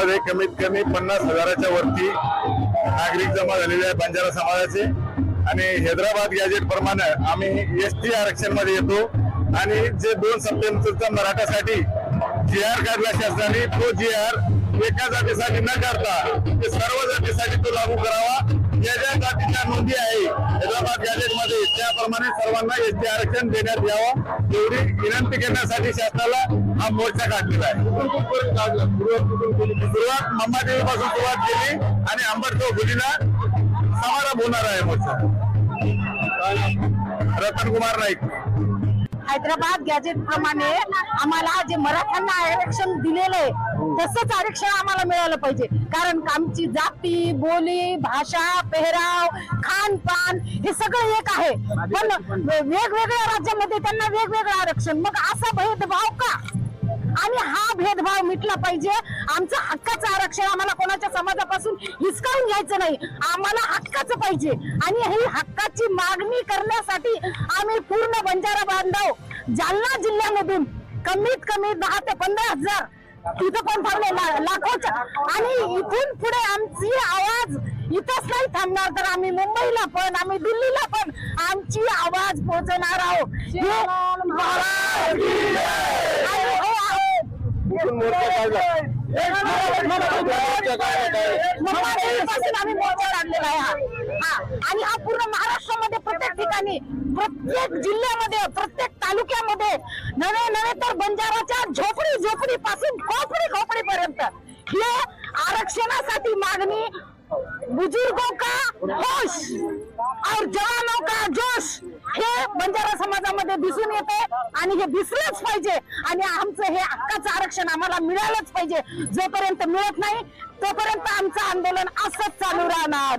मध्ये कमीत कमी पन्नास हजाराच्या वरती नागरिक जमा झालेले आहे बंजारा समाजाचे. आणि हैदराबाद गॅजेट प्रमाणे आम्ही एस टी आरक्षणमध्ये येतो. आणि जे दोन सप्टेंबरचा मराठासाठी जी आर काढला शासनाने तो जी आर एका जातीसाठी न काढता ते सर्व जातीसाठी तो लागू करावा. हैदराबाद त्याप्रमाणे सर्वांना एस टी आरक्षण देण्यात यावं. एवढी विनंती करण्यासाठी शासनाला हा मोर्चा काढलेला आहे. सुरुवात मंबादेवी पासून सुरुवात केली आणि आंबटगाव गुलीला समारंभ होणार आहे मोर्चा. रतन कुमार नाईक. हैदराबाद गॅजेट प्रमाणे आम्हाला जे मराठ्यांना आरक्षण दिलेलं आहे तसंच आरक्षण आम्हाला मिळालं पाहिजे. कारण आमची जाती बोली भाषा पेहराव खानपान हे सगळं एक आहे. पण वेगवेगळ्या राज्यामध्ये त्यांना वेगवेगळं आरक्षण. मग असा भेदभाव का? आणि हा भेदभाव मिटला पाहिजे. आमचं हक्काचं आरक्षण आम्हाला कोणाच्या समाजापासून हिसकावून घ्यायचं नाही. आम्हाला हक्काचं पाहिजे. आणि ही हक्काची मागणी करण्यासाठी आम्ही पूर्ण बंजारा बांधव जालना जिल्ह्यामधून कमीत कमी दहा ते पंधरा हजार तिथं पण थांबले लाखोच्या आणि इथून पुढे आमची आवाज इथंच नाही थांबणार तर आम्ही मुंबईला पण आम्ही दिल्लीला पण आमची आवाज पोहोचणार आहोत आणि आम्ही मोर्चा काढलेला आहे हा. आणि हा पूर्ण महाराष्ट्र ठिकाणी प्रत्येक जिल्ह्यामध्ये प्रत्येक तालुक्यामध्ये नवे नवे तर बंजाराच्या झोपडी झोपडी पासून खोपडी खोपडी पर्यंत हे आरक्षणासाठी मागणी बुजुर्गों का होश और जवानों का जोश हे बंजारा समाजामध्ये दिसून येते आणि हे दिसलंच पाहिजे आणि आमचं हे हक्काचं आरक्षण आम्हाला मिळालंच पाहिजे. जोपर्यंत मिळत नाही तोपर्यंत आमचं आंदोलन असंच चालू राहणार.